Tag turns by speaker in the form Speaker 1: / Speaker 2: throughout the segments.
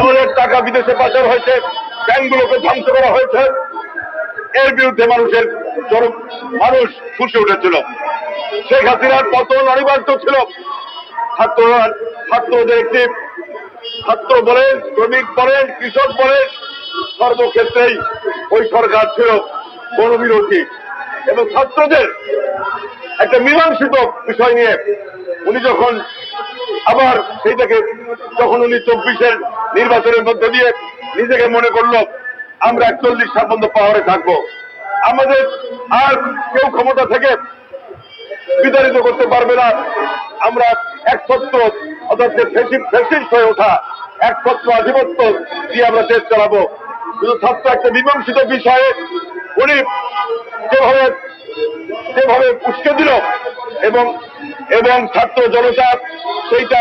Speaker 1: আমাদের টাকা বিদেশে পাচার হয়েছে, ব্যাংকগুলোকে ধ্বংস করা হয়েছে। এর বিরুদ্ধে মানুষের চরম, মানুষ ফুসে উঠেছিল। শেখ হাসিনার পতন অনিবার্য ছিল। ছাত্ররা ছাত্রদের একটি ছাত্র বলেন শ্রমিক বলেন কৃষক বলেন সর্বক্ষেত্রেই ওই সরকার ছিল গণবিরোধী। এবং ছাত্রদের একটা মীমাংসিত বিষয় নিয়ে উনি যখন আবার সেইটাকে যখন উনি চব্বিশের নির্বাচনের মধ্যে দিয়ে নিজেকে মনে করল, আমরা একচল্লিশ পর্যন্ত পাওয়ারে থাকব। আমাদের আর কেউ ক্ষমতা থেকে বিতাড়িত করতে পারবে না। আমরা একছত্র অর্থাৎ যে ফেসিস্ট হয়ে ওঠা, একছত্র আধিপত্য দিয়ে আমরা দেশ চালাবো। শুধু ছাত্র একটা মীমাংসিত বিষয়ে উনি যেভাবে যেভাবে উস্কে দিল এবং এবং ছাত্র জনতা সেইটা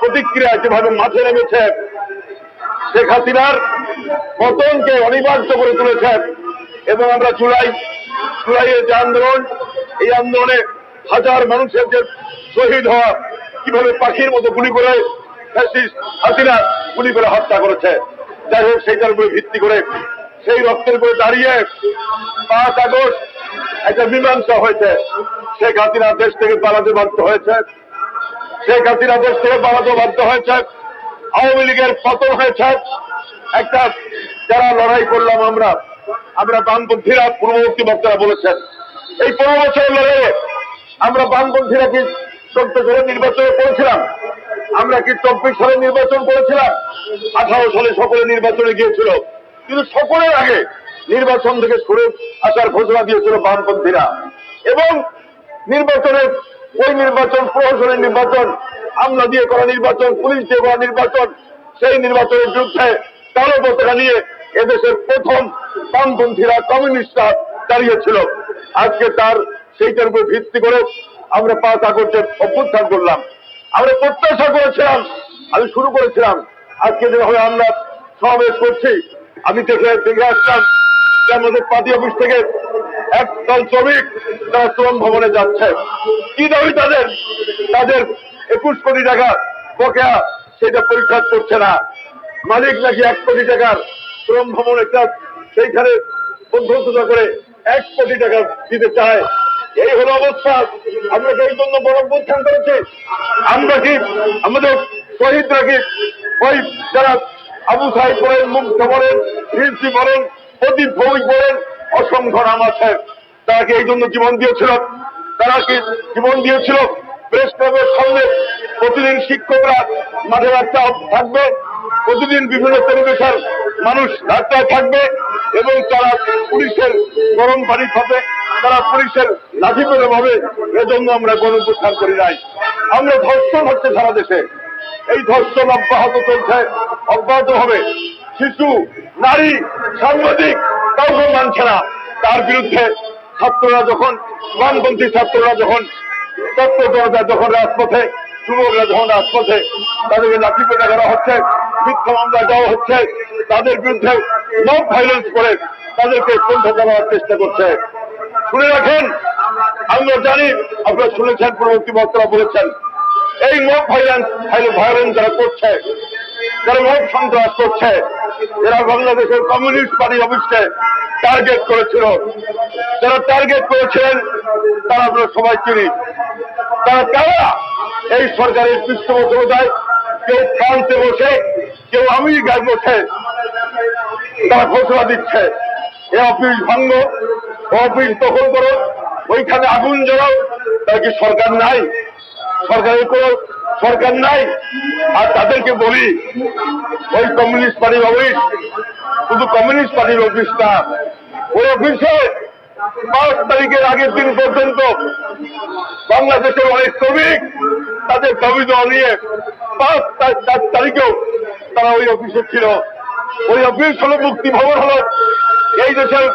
Speaker 1: প্রতিক্রিয়া যেভাবে মাঠে নেমেছে, শেখ হাসিনার পতনকে অনিবার্য করে তুলেছে। এবং আমরা জুলাই জুলাইয়ের যে আন্দোলন, এই আন্দোলনে হাজার মানুষের যে শহীদ হওয়া, কীভাবে পাখির মতো গুলি করে হাসিনা গুলি করে হত্যা করেছে। যাই হোক সেইটার উপরে ভিত্তি করে সেই রক্তের উপরে দাঁড়িয়ে পাঁচ আগস্ট একটা মীমাংসা হয়েছে। শেখ হাসিনা দেশ থেকে পালাতে বাধ্য হয়েছে। শেখ হাসিনা দেশ থেকে পালাতে বাধ্য হয়েছে। আওয়ামী লীগের পতন হয়েছে। একটা যারা লড়াই করলাম আমরা আমরা বামপন্থীরা, পূর্ববর্তী বক্তারা বলেছেন, এই পনেরো বছরের লড়াইয়ে আমরা বামপন্থীরা কি চোদ্দ সালে নির্বাচনে করেছিলাম? আমরা কি চব্বিশ সালে নির্বাচন করেছিলাম? আঠারো সালে সকলে নির্বাচনে গিয়েছিল। কিন্তু সকলের আগে নির্বাচন থেকে সরে আসার ঘোষণা দিয়েছিল বামপন্থীরা। এবং নির্বাচনের ওই নির্বাচন, প্রহসনের নির্বাচন, আমলা দিয়ে করা নির্বাচন, পুলিশ দিয়ে করা নির্বাচন, সেই নির্বাচনের বিরুদ্ধে কালো পতাকা নিয়ে এদেশের প্রথম বামপন্থীরা কমিউনিস্টরা দাঁড়িয়েছিল। আজকে তার সেইটার উপর ভিত্তি করে আমরা পাঁচ আগস্টের অভ্যুত্থান করলাম। আমরা প্রত্যাশা করেছিলাম, আমি শুরু করেছিলাম। আজকে যেভাবে আমরা সমাবেশ করছি, আমি দেখে দেখে আসলাম যে আমাদের পার্টি অফিস থেকে একদল শ্রমিক তারা শ্রম ভবনে যাচ্ছে। কি দাবি তাদের? তাদের একুশ কোটি টাকা বকেয়া, সেটা পরিশোধ করছে না। মালিক নাকি এক কোটি টাকার শ্রম ভবন একটা সেইখানে মধ্যস্থতা করে এক কোটি টাকা দিতে চায়। এই হলো অবস্থা। আমরা এই জন্য বড় অভ্যুত্থান করেছি? আমরা কি আমাদের শহীদরা কি ওই যারা আবু সাহেব বলেন মুগ্ধ বলেন বলেন প্রদীপ ভৌমিক বলেন, অসংখ্য নাম আছে। তারা কি এই জন্য জীবন দিয়েছিল। তারা কি জীবন দিয়েছিল? প্রেস সামনে প্রতিদিন শিক্ষকরা মাঠে রাস্তায় থাকবে। প্রতিদিন বিভিন্ন পরিবেশের মানুষ রাস্তায় থাকবে এবং তারা পুলিশের গরম পানি খাবে। তারা পুলিশের লাঠি পেলে ভাবে, এজন্য আমরা গণপ্রস্থান করি নাই। আমরা ধর্ষণ হচ্ছে সারা দেশে। এই ধর্ষণ অব্যাহত চলছে, অব্যাহত হবে। শিশু, নারী, সাংবাদিক কাউকে মানছে না। তার বিরুদ্ধে ছাত্ররা যখন, বামপন্থী ছাত্ররা যখন ছাত্র জনতা যখন রাজপথে, যুবকরা যখন রাজপথে তাদেরকে লাঠি পেটা করা হচ্ছে, মিথ্যা মামলা দেওয়া হচ্ছে, তাদের বিরুদ্ধে মব ভাইলেন্স করে তাদেরকে পন্থা চালানোর চেষ্টা করছে। শুনে রাখেন আমরা জানি, আপনারা শুনেছেন, পরবর্তী বক্তারা বলেছেন, এই মব ভাইলেন্স ভাইলেন্স যারা করছে যারা মব সন্ত্রাস করছে এরা বাংলাদেশের কমিউনিস্ট পার্টি অফিসকে টার্গেট করেছিল, যারা টার্গেট করেছিলেন, তারা আমরা সবাই চিনি। তারা কারা? এই সরকারের পৃষ্ঠপোষকতায় কেউ ফ্রান্সে বসে, কেউ আমেরিকায় বসে, তারা ঘোষণা দিচ্ছে, এ অফিস ভাঙ্গ অফিস দখল করো, ওইখানে আগুন জ্বালাও, তার কি সরকার নাই? সরকারের কোন সরকার নাই। আর তাদেরকে বলি, ওই কমিউনিস্ট পার্টির অফিস, শুধু কমিউনিস্ট পার্টির অফিস না, ওই অফিসে পাঁচ তারিখের আগের দিন পর্যন্ত বাংলাদেশের অনেক শ্রমিক তাদের দাবি দেওয়া নিয়ে পাঁচ চার তারিখেও তারা ওই অফিসে ছিল। ওই অফিস হলো মুক্তি ভবন হলো। এই দেশের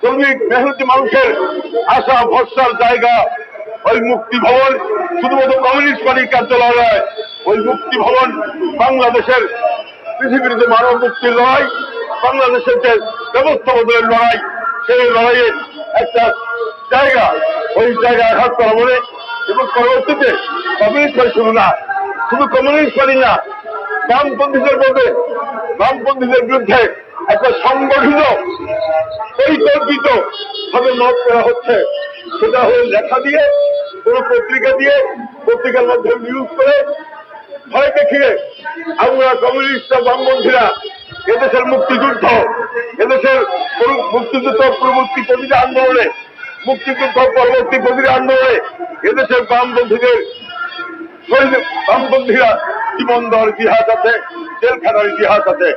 Speaker 1: শ্রমিক, মেহনতি মানুষের আশা, ভরসার জায়গা ওই মুক্তি ভবন শুধুমাত্র কমিউনিস্ট পার্টির কার্যালয়, ওই মুক্তি ভবন বাংলাদেশের পৃথিবীর যে মানব মুক্তির লড়াই, বাংলাদেশের যে ব্যবস্থা বদলের লড়াই, সেই লড়াইয়ের একটা জায়গা, ওই জায়গায় আঘাত করা বলে এবং পরবর্তীতে কমিউনিস্ট পার্টি শুধু না, শুধু কমিউনিস্ট পার্টি না, বামপন্থীদের মধ্যে, বামপন্থীদের বিরুদ্ধে একটা সংগঠিত পরিকল্পিত ভাবে মত করা হচ্ছে। সেটা হলো লেখা দিয়ে, কোন পত্রিকা দিয়ে, পত্রিকার মাধ্যমে নিউজ করে ভয় দেখিয়ে আমরা কমিউনিস্ট বামপন্থীরা, এদেশের মুক্তিযুদ্ধ এদেশের মুক্তিযুদ্ধ পূর্ববর্তী প্রতিটা আন্দোলনে, মুক্তিযুদ্ধ পরবর্তী প্রতিটা আন্দোলনে এদেশের বামপন্থীদের বামপন্থীরা জীবন দেওয়ার ইতিহাস আছে, জেলখানার ইতিহাস আছে।